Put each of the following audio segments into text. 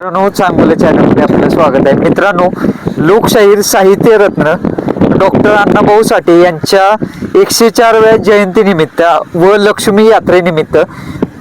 मित्रांनो चांगलं चॅनलमध्ये आपलं स्वागत आहे. मित्रांनो लोकशाहीर साहित्य रत्न डॉक्टर अण्णाभाऊ साठे यांच्या एकशे चारव्या जयंतीनिमित्त व लक्ष्मी यात्रेनिमित्त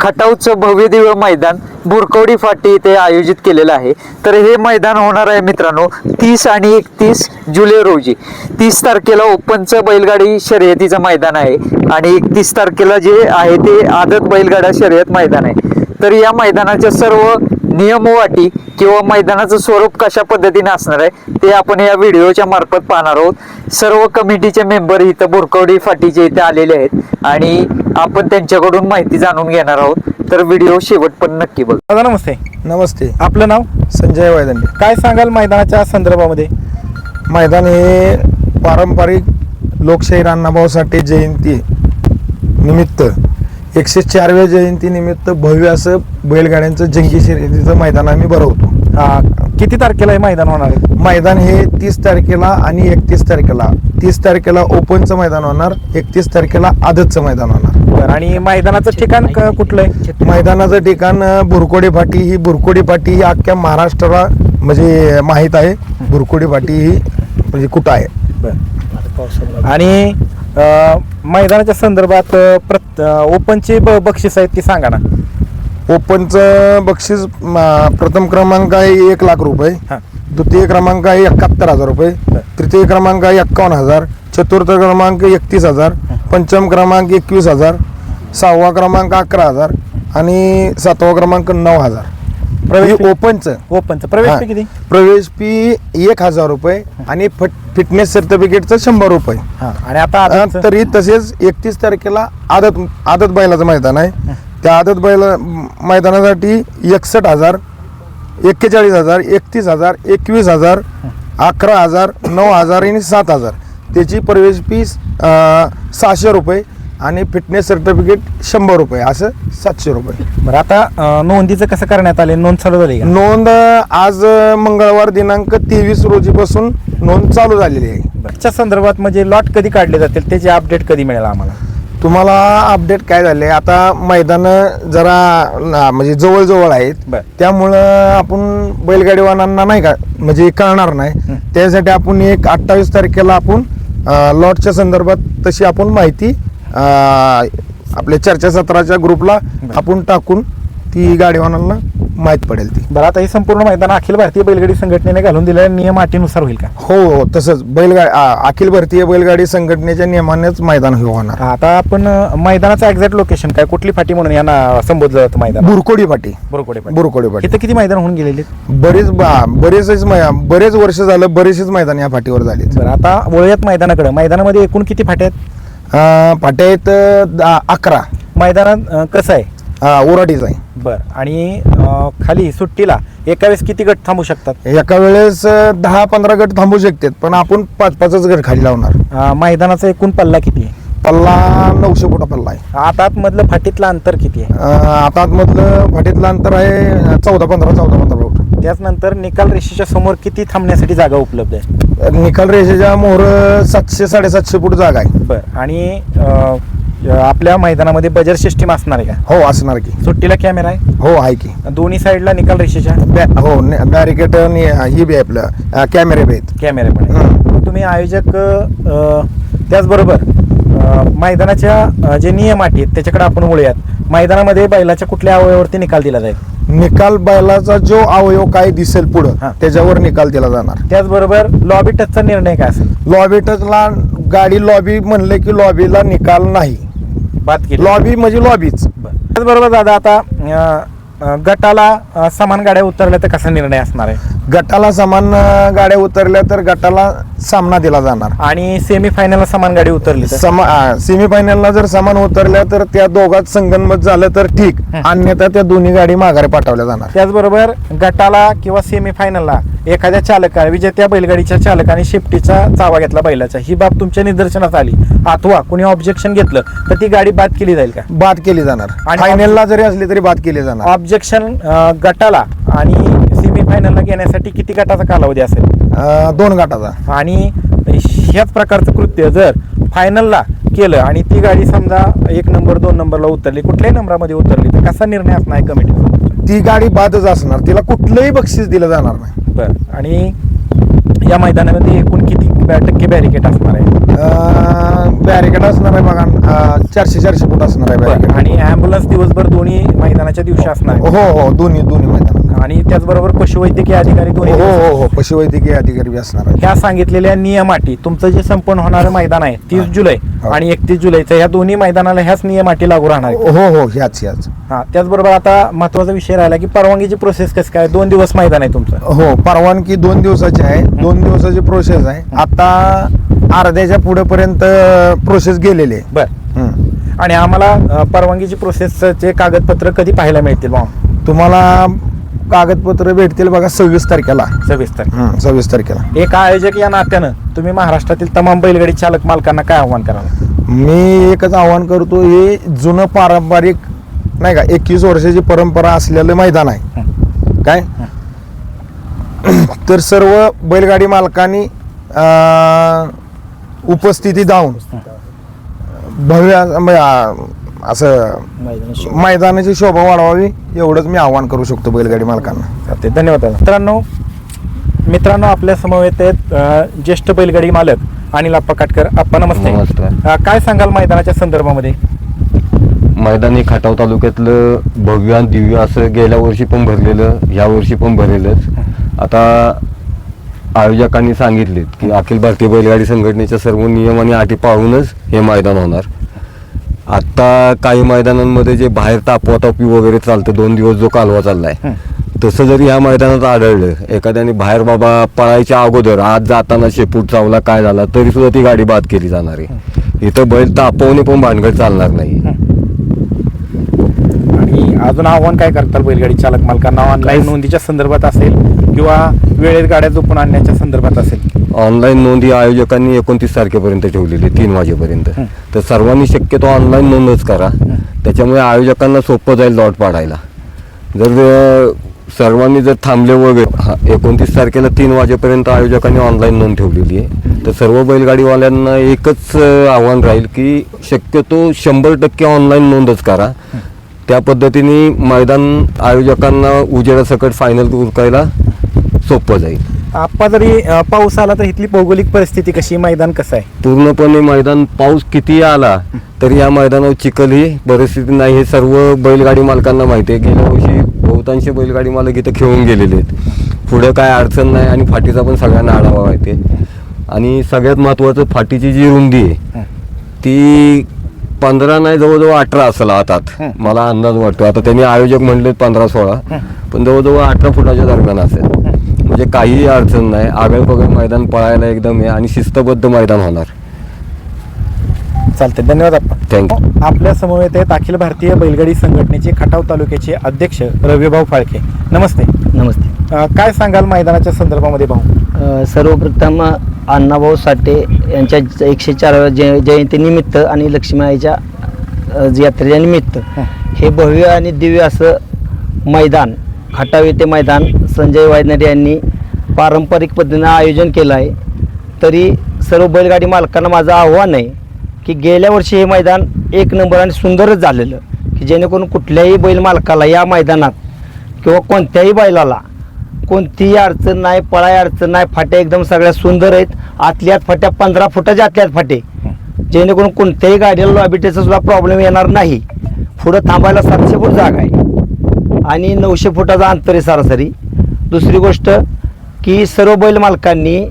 खटावचं भव्यदिव्य मैदान बुरकवडी फाटी इथे आयोजित केलेलं आहे. तर हे मैदान होणार आहे मित्रांनो तीस आणि एकतीस जुलै रोजी. तीस तारखेला ओपनचं बैलगाडी शर्यतीचं मैदान आहे आणि एकतीस तारखेला जे आहे ते आदत बैलगाडा शर्यत मैदान आहे. तर या मैदानाच्या सर्व नियम व अटी किंवा मैदानाचं स्वरूप कशा पद्धतीने असणार आहे ते आपण या व्हिडिओच्या मार्फत पाहणार आहोत. सर्व कमिटीचे मेंबर इथं बोरकवडी फाटीचे इथे आलेले आहेत आणि आपण त्यांच्याकडून माहिती जाणून घेणार आहोत. तर व्हिडिओ शेवट पण नक्की बघ. दादा नमस्ते. नमस्ते. आपलं नाव? संजय वायदंडे. काय सांगाल मैदानाच्या संदर्भामध्ये? मैदान हे पारंपरिक लोकशाही अण्णाभाऊ साठे जयंती निमित्त एकशे चारव्या जयंती निमित्त भव्य असं बैलगाड्यांचं जंगी शर्यतीचं मैदान आम्ही भरवतो. किती तारखेला हे मैदान होणार आहे? मैदान हे तीस तारखेला आणि एकतीस तारखेला. तीस तारखेला ओपनचं मैदान होणार एकतीस तारखेला आदतचं मैदान होणार. बरं आणि मैदानाचं ठिकाण क- कुठलं आहे? मैदानाचं ठिकाण अं, बुरकोडी फाटी. ही बुरकोडी फाटी ही अख्ख्या महाराष्ट्राला म्हणजे माहीत आहे. बुरकोडी फाटी ही म्हणजे कुठं आहे? बरं. आणि अं, मैदानाच्या संदर्भात अं, प्रत अं, ओपनची ब- बक्षीस आहेत ती सांगा ना. ओपनचं बक्षीस म, प्रथम क्रमांक आहे एक लाख रुपये. हां. द्वितीय क्रमांक आहे एकाहत्तर हजार रुपये. तृतीय क्रमांक आहे एक्कावन्न हजार. चतुर्थ क्रमांक एकतीस हजार. पंचम क्रमांक एकवीस हजार. सहावा क्रमांक अकरा हजार. आणि सातवा क्रमांक नऊ हजार. प्रवेश? ओपनचं. ओपनचं. प्रवेश किती? प्रवेश फी एक हजार रुपये आणि फट फिटनेस सर्टिफिकेटचं शंभर रुपये. हां. आणि आता तरी तसेच एकतीस तारखेला आदत आदत बैलाचं मैदान आहे. त्या आदत बैला मैदानासाठी एकसष्ट हजार एक्केचाळीस हजार एकतीस हजार एकवीस हजार अकरा हजार नऊ हजार आणि सात हजार. त्याची प्रवेश फी सहाशे रुपये. आणि फिटनेस सर्टिफिकेट शंभर रुपये असं सातशे रुपये. बरं आता अं, नोंदीचं कसं करण्यात आले नोंद चालू झाली का? नोंद आज अं, मंगळवार दिनांक तेवीस रोजीपासून नोंद चालू झालेली आहे. त्याच्या संदर्भात म्हणजे लॉट कधी काढले जातील? त्याची अपडेट कधी मिळेल आम्हाला? तुम्हाला अपडेट काय झाले आता मैदान जरा ना- म्हणजे जवळजवळ आहेत. बर. त्यामुळं आपण बैलगाडीवानांना नाही का म्हणजे कळणार नाही. त्यासाठी आपण एक अठ्ठावीस तारखेला आपण लॉटच्या संदर्भात तशी आपण माहिती आपल्या चर्चासत्राच्या ग्रुपला आपण टाकून ती गाडीवानांना माहीत पडेल ती. बरं आता हे संपूर्ण मैदान अखिल भारतीय बैलगाडी संघटनेने घालून दिलेल्या नियम अटीनुसार होईल का? हो हो तसंच बैलगाडी अखिल भारतीय बैलगाडी संघटनेच्या नियमानेच मैदान हे होणार. आता आपण मैदानाचं एक्झॅक्ट लोकेशन काय? कुठली फाटी म्हणून यांना संबोधलं जातं मैदान बुरकोडी फाटी. बुरकोडे फाटी. बुरकोडी फाटी. इथं किती मैदान होऊन गेलेले बरेच बरेचच बरेच वर्ष झालं बरेचसेच मैदान या फाटीवर झाले बरं आता वळूयात मैदानाकडे. मैदानामध्ये एकूण किती फाट्या आहेत? फाट्या आहेत अं, दा- अकरा. मैदानात अ, कसं आहे? ओराडीच आहे. बरं. आणि अ, खाली सुट्टीला एका वेळेस किती गट थांबू शकतात? एका वेळेस अं, दहा पंधरा गट थांबू शकतात पण आपण पाच पाचच गट खाली लावणार. अ, मैदानाचा एकूण पल्ला किती आहे? पल्ला नऊशे फुटा पल्ला आहे. आता आतमधलं फाटीतलं अंतर किती आहे? अं, आता आतमधलं फाटीतलं अंतर आहे चौदा पंधरा चौदा पंधरा फूट. त्याचनंतर निकाल रेषेच्या समोर किती थांबण्यासाठी जागा उपलब्ध आहे? निकाल रेषेच्या मोहर सातशे साडेसातशे फूट जागा आहे. बरं. आणि अ, आपल्या मैदानामध्ये बजर सिस्टीम असणार आहे का? हो असणार की. सुट्टीला कॅमेरा आहे? हो आहे की. दोन्ही साईडला निकाल रेषेच्या? बॅ- हो बॅरिकेड ही बी आहे आपलं कॅमेरे बी आहेत. कॅमेरे पण आहे. हं. तुम्ही आयोजक अ, त्याचबरोबर मैदानाच्या जे नियम आहेत त्याच्याकडे आपण वळूयात. मैदानामध्ये बैलाच्या कुठल्या अवयवावरती निकाल दिला जाईल? निकाल बैलाचा जो अवयव काय दिसेल हा. पुढं त्याच्यावर निकाल दिला जाणार. त्याचबरोबर लॉबी टचचा निर्णय काय असेल? लॉबी टचला गाडी लॉबी म्हणले की लॉबीला निकाल नाही. बात केली. लॉबी म्हणजे लॉबीच बरं. त्याचबरोबर दादा आता अ, अ, गटाला अ, समान गाड्या उतरल्या तर कसा निर्णय असणार आहे? गटाला समान अं, गाड्या उतरल्या तर गटाला सामना दिला जाणार. आणि सेमी फायनलला समान गाडी उतरली तर? समा सेमीफायनलला जर समान उतरल्या तर त्या दोघात संगनमत झालं तर ठीक. अन्यथा त्या दोन्ही गाडी माघारी पाठवल्या जाणार. त्याचबरोबर गटाला किंवा सेमी फायनलला एखाद्या चालका विजेत्या बैलगाडीच्या चालकाने शिफ्टीचा चावा घेतला बैलाचा. ही बाब तुमच्या निदर्शनास आली. अथवा कुणी ऑब्जेक्शन घेतलं तर ती गाडी बाद केली जाईल का? बाद केली जाणार. आणि फायनलला जरी असली तरी बाद केली जाणार. ऑब्जेक्शन गटाला आणि सेमी फायनलला घेण्यासाठी किती गटाचा कालावधी असेल? दोन गटाचा. आणि ह्याच प्रकारचं कृत्य जर फायनलला केलं आणि ती गाडी समजा एक नंबर दोन नंबरला उतरली कुठल्याही नंबरामध्ये उतरली तर कसा निर्णय असणार आहे कमिटी ती गाडी बादच असणार. तिला कुठलंही बक्षीस दिलं जाणार नाही. बर. आणि या मैदानामध्ये एकूण किती बॅ- टक्के बॅरिकेट असणार आहे. बॅरिकेड असणार आहे बघा. अं, चारशे चारशे फूट असणार आहे. बॅरिकेड आणि ॲम्ब्युलन्स दिवसभर दोन्ही मैदानाच्या दिवशी असणार आहे. हो हो दोन्ही दोन्ही मैदान आणि त्याचबरोबर पशुवैद्यकीय अधिकारी दोन्ही हो हो हो पशुवैद्यकीय अधिकारी बी असणार आहे ह्या सांगितलेल्या नियम अटी तुमचं जे संपन्न होणारं मैदान आहे तीस जुलै हा. आणि एकतीस जुलैचं ह्या दोन्ही मैदानाला ह्याच नियम अटी लागू राहणार आहेत. हो हो ह्याच ह्याच. हा त्याचबरोबर आता महत्त्वाचा विषय राहिला की परवानगीची प्रोसेस कसं काय? दोन दिवस मैदान आहे तुमचं. हो परवानगी दोन दिवसाची आहे. दोन दिवसाची प्रोसेस आहे. आता अर्ध्याच्या पुढे पर्यंत प्रोसेस गेलेली आहे. बर. हम्म. आणि आम्हाला अ, परवानगीची प्रोसेसचे कागदपत्र कधी पाहायला मिळतील भाऊ? तुम्हाला कागदपत्र भेटतील बघा सव्वीस तारखेला. सविस्तर हम्म, सव्वीस तारखेला. एक आयोजक या नात्यानं तुम्ही महाराष्ट्रातील तमाम बैलगाडी चालक मालकांना काय आव्हान कराल? मी एकच आवाहन करतो हे जुनं पारंपरिक नाही का एकवीस वर्षाची परंपरा असलेलं मैदान आहे. काय? तर सर्व बैलगाडी मालकांनी अं, उपस्थिती दावून भव्य म्हणजे, अं, असं मैदानाची शोभा. वाढवावी एवढंच मी आवाहन करू शकतो बैलगाडी मालकांना. चालते धन्यवाद दादा. मित्रांनो मित्रांनो आपल्या समवेत आहेत अ, ज्येष्ठ बैलगाडी मालक अनिल आप्पा काटकर आप्पा नमस्ते. नमस्कार. अ, काय सांगाल मैदानाच्या संदर्भामध्ये? मैदान हे खटाव तालुक्यातलं भव्य आणि दिव्य असं गेल्या वर्षी पण भरलेलं ह्या वर्षी पण भरलेलंच आता आयोजकांनी सांगितलेत की अखिल भारतीय बैलगाडी संघटनेच्या सर्व नियम आणि अटी पाळूनच हे मैदान होणार. आत्ता काही मैदानांमध्ये जे बाहेर तापवातापी वगैरे चालतं दोन दिवस जो कालवा चाललाय तसं जरी ह्या मैदानात आढळलं एखाद्याने बाहेर बाबा पळायच्या अगोदर आज जाताना शेपूट चावला काय झाला तरी सुद्धा ती गाडी बाद केली जाणार आहे. इथं बैल तापवणे पण भानगड चालणार नाही. आणि अजून आव्हान काय करताल बैलगाडी चालक मालकांना? ऑनलाईन नोंदीच्या संदर्भात असेल किंवा वेळेत गाड्या झोपून आणण्याच्या संदर्भात असेल? ऑनलाईन नोंदी आयोजकांनी एकोणतीस तारखेपर्यंत ठेवलेली आहे, तीन वाजेपर्यंत. तर सर्वांनी शक्यतो ऑनलाईन नोंदच करा. त्याच्यामुळे आयोजकांना सोपं जाईल लॉट पाडायला. जर सर्वांनी जर थांबले वगैरे हा एकोणतीस तारखेला तीन वाजेपर्यंत आयोजकांनी ऑनलाईन नोंद ठेवलेली आहे. तर सर्व बैलगाडीवाल्यांना एकच आव्हान राहील की शक्यतो शंभर टक्के ऑनलाईन नोंदच करा. त्या पद्धतीने मैदान आयोजकांना उजेडासकट फायनल उरकायला सोपं जाईल. आप्पा जरी अ, पाऊस आला तर इथली भौगोलिक परिस्थिती कशी? मैदान कसं आहे? पूर्णपणे मैदान पाऊस किती आला तरी या मैदानावर चिखल ही परिस्थिती नाही. हे सर्व बैलगाडी मालकांना माहिती आहे. गेल्या वर्षी बहुतांश बैलगाडी मालक इथं खेळून गेलेले आहेत. पुढं काय अडचण नाही आणि फाटीचा पण सगळ्यांना आढावा माहिती आहे. आणि सगळ्यात महत्त्वाचं फाटीची जी रुंदी आहे ती पंधरा नाही जवळजवळ अठरा असेल हातात मला अंदाज वाटतो. आता त्यांनी आयोजक म्हणले पंधरा सोळा. पण जवळजवळ अठरा फुटाच्या दरम्यान असेल. म्हणजे काहीही अडचण नाही. आगळ पगळ मैदान पळायला एकदम आहे आणि शिस्तबद्ध मैदान होणार. चालते धन्यवाद आप्पा थँक्यू आपल्या समवेत आहेत अखिल भारतीय बैलगाडी संघटनेचे खटाव तालुक्याचे अध्यक्ष रविभाऊ फाळके. नमस्ते. नमस्ते. अ, काय सांगाल मैदानाच्या संदर्भामध्ये भाऊ? अ, सर्वप्रथम अण्णाभाऊ साठे यांच्या ज- एकशे चाराव्या जय जयंतीनिमित्त आणि लक्ष्मीआईच्या अ, यात्रेच्या निमित्त हे. भव्य आणि दिव्य असं मैदान खटाव येथे मैदान संजय वायनाडे यांनी पारंपरिक पद्धतीनं आयोजन केलं आहे. तरी सर्व बैलगाडी मालकांना माझं आव्हान आहे की गेल्या वर्षी हे मैदान एक नंबर आणि सुंदरच झालेलं. की जेणेकरून कुठल्याही बैल मालकाला या मैदानात किंवा कोणत्याही बैलाला कोणतीही अडचण नाही पळाय अडचण नाही फाट्या एकदम सगळ्या सुंदर आहेत. आतल्यात फाट्या पंधरा फुटाच्या आतल्यात फाटे. जेणेकरून कोणत्याही गाडीला लॉबिटेचा सुद्धा प्रॉब्लेम येणार नाही. पुढं थांबायला सातशे फूट जागा आहे. आणि नऊशे फुटाचा अंतर आहे सरासरी. दुसरी गोष्ट की सर्व बैल मालकांनी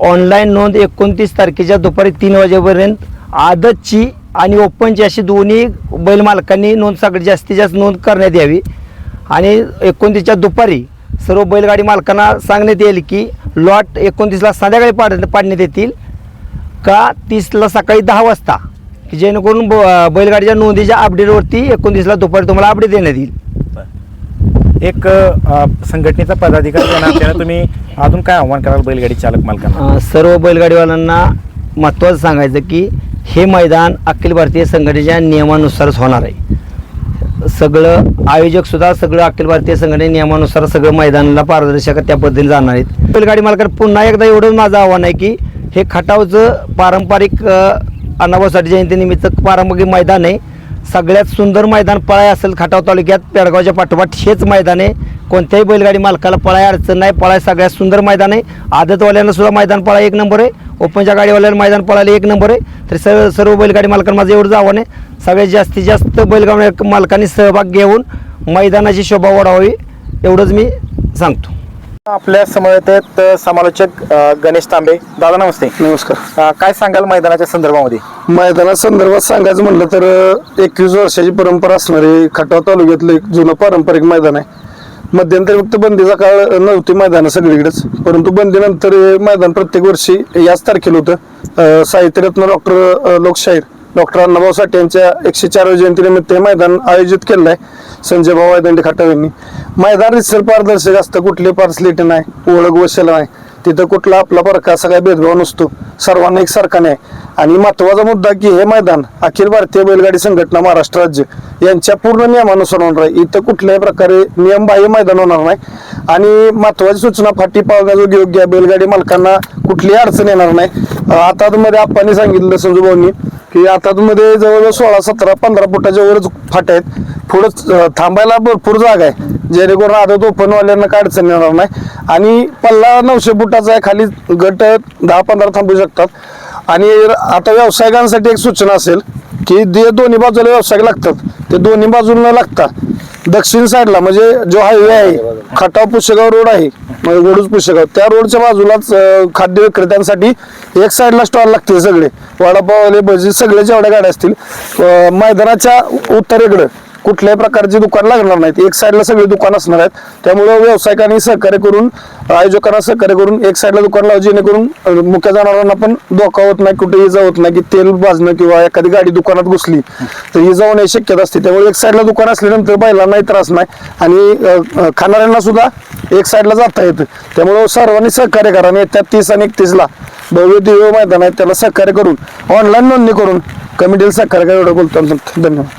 ऑनलाईन नोंद एकोणतीस तारखेच्या दुपारी तीन वाजेपर्यंत आदतची आणि ओपनची अशी दोन्ही बैल मालकांनी नोंद सगळ्यात जास्तीत जास्त नोंद करण्यात यावी. आणि एकोणतीसच्या दुपारी सर्व बैलगाडी मालकांना सांगण्यात येईल की लॉट एकोणतीसला संध्याकाळी पाड पाडण्यात येतील का तीसला सकाळी दहा वाजता? की जेणेकरून ब- बैलगाडीच्या नोंदीच्या अपडेटवरती एकोणतीसला दुपारी तुम्हाला अपडेट देण्यात येईल. एक संघटनेचा पदाधिकारी या नात्यानं तुम्ही अजून काय आव्हान कराल बैलगाडी चालक मालकांना? सर्व बैलगाडीवाल्यांना महत्त्वाचं सांगायचं की हे मैदान अखिल भारतीय संघटनेच्या नियमानुसारच होणार आहे. सगळं आयोजक सुद्धा सगळं अखिल भारतीय संघटने नियमानुसार सगळं मैदानाला पारदर्शक त्या पद्धतीने जाणार आहेत. बैलगाडी मालकांना पुन्हा एकदा एवढं माझं आव्हान आहे की हे खटावचं पारंपरिक अ, साठे जयंतीनिमित्त पारंपरिक मैदान आहे. सगळ्यात सुंदर मैदान पळाय असेल खटाव तालुक्यात पेडगावच्या पाठोपाठ हेच मैदान आहे. कोणत्याही बैलगाडी मालकाला पळाय अडचण नाही. पळाय सगळ्यात सुंदर मैदान आहे. आदतवाल्यांना सुद्धा मैदान पळाय एक नंबर आहे. ओपनच्या गाडीवाल्याला मैदान पळायला एक नंबर आहे. तर सर्व सर्व बैलगाडी मालकांना माझं एवढं आव्हान आहे. सगळ्यात जास्तीत जास्त बैलगाडी मालकांनी सहभाग घेऊन मैदानाची शोभा वाढवावी एवढंच मी सांगतो. आपल्या समवेत समालोचक अ, गणेश तांबे. दादा नमस्ते. नमस्कार. अ, काय सांगाल मैदानाच्या संदर्भामध्ये? मैदाना संदर्भात सांगायचं म्हटलं तर एकवीस वर्षाची परंपरा असणारे खटाव तालुक्यातलं एक जुनं पारंपरिक मैदान आहे. मध्यंतरी फक्त बंदीचा काळ नव्हती मैदान सगळीकडेच. परंतु बंदीनंतर हे मैदान प्रत्येक वर्षी याच तारखेला होतं. अं, साहित्यरत्न डॉक्टर लोकशाहीर. डॉक्टर अण्णाभाऊ साठे यांच्या एकशे चारव्या जयंतीनिमित्त हे मैदान आयोजित केलेलं आहे संजय भाऊ दंडे खटाव यांनी. मैदान रिसर पारदर्शक असतं कुठली पार्सलिटी नाही ओळख वशल नाही. तिथं कुठला आपला फरका असा काही भेदभाव नसतो. सर्वांना एकसारखा नाही आणि महत्त्वाचा मुद्दा की हे मैदान अखिल भारतीय बैलगाडी संघटना महाराष्ट्र राज्य यांच्या पूर्ण नियमानुसार होणार आहे. इथं कुठल्याही प्रकारे नियमबाह्य मैदान होणार नाही. आणि महत्वाची सूचना फाटी पाळण्याजोगी योग्य आहे. बैलगाडी मालकांना कुठलीही अडचण येणार नाही. आता मध्ये आपण सांगितलं संजू की आता मध्ये जवळजवळ सोळा सतरा पंधरा फुटाच्या वरच फाट्या आहेत. पुढं थांबायला भरपूर जागा आहे. जेणेकरून आता ओपनवाल्यांना काय अडचण येणार नाही. आणि पल्ला नऊशे फुटाचा आहे. खाली गट दहा पंधरा थांबू शकतात. आणि आता व्यावसायिकांसाठी एक सूचना असेल की जे दोन्ही बाजूला व्यावसायिक लागतात ते दोन्ही बाजूला लागतात दक्षिण साईडला म्हणजे जो हायवे आहे खटाव पुशेगाव रोड आहे म्हणजे पुशेगाव त्या रोडच्या बाजूलाच खाद्य विक्रेत्यांसाठी एक साईडला स्टॉल लागतील सगळे. वडापावले भजी सगळे जेवढ्या गाड्या असतील अं, मैदानाच्या उत्तरेकडं कुठल्याही प्रकारचे दुकान लागणार नाहीत. एक साईडला सगळे दुकान असणार आहेत. त्यामुळे व्यावसायिकांनी सहकार्य करून आयोजकांना सहकार्य करून एक साईडला दुकान लावू जेणेकरून अं, मुक्या जनावरांना पण धोका होत नाही कुठे इजा होत नाही की तेल भाजणं किंवा एखादी गाडी दुकानात घुसली तर इजा होण्याची शक्यता असते. त्यामुळे एक साईडला दुकान असल्यानंतर बैलांनाही त्रास नाही. आणि अं, अं, खाणाऱ्यांना सुद्धा एक साईडला जाता येतं. त्यामुळे सर्वांनी सहकार्य करा आणि त्या तीस आणि एकतीसला भव्य दिव्य मैदान आहे त्याला सहकार्य करून ऑनलाईन नोंदणी करून कमिटीला सहकार्य करा एवढं बोलतो. धन्यवाद.